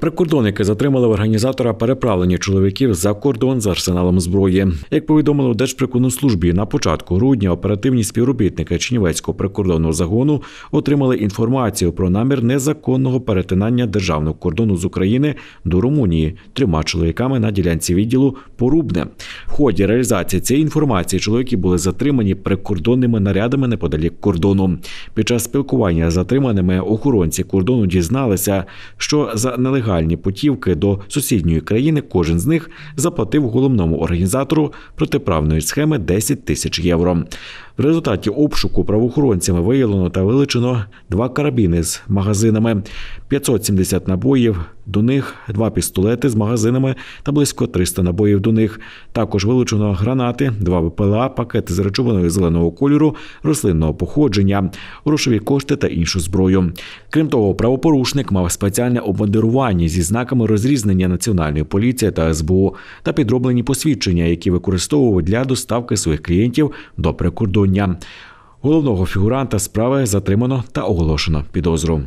Прикордонники затримали в організатора переправлення чоловіків за кордон з арсеналом зброї. Як повідомили у Держприкордонслужбі, на початку грудня оперативні співробітники Чернівецького прикордонного загону отримали інформацію про намір незаконного перетинання державного кордону з України до Румунії трьома чоловіками на ділянці відділу Порубне. В ході реалізації цієї інформації чоловіки були затримані прикордонними нарядами неподалік кордону. Під час спілкування з затриманими охоронці кордону дізналися, що за нелегальні путівки до сусідньої країни кожен з них заплатив головному організатору протиправної схеми 10 тисяч євро. В результаті обшуку правоохоронцями виявлено та вилучено два карабіни з магазинами, 570 набоїв до них, два пістолети з магазинами та близько 300 набоїв до них. Також вилучено гранати, два ВПЛА, пакети з речовиною зеленого кольору, рослинного походження, грошові кошти та іншу зброю. Крім того, правопорушник мав спеціальне обмундирування зі знаками розрізнення Національної поліції та СБУ та підроблені посвідчення, які використовував для доставки своїх клієнтів до прикордоння. Головного фігуранта справи затримано та оголошено підозру.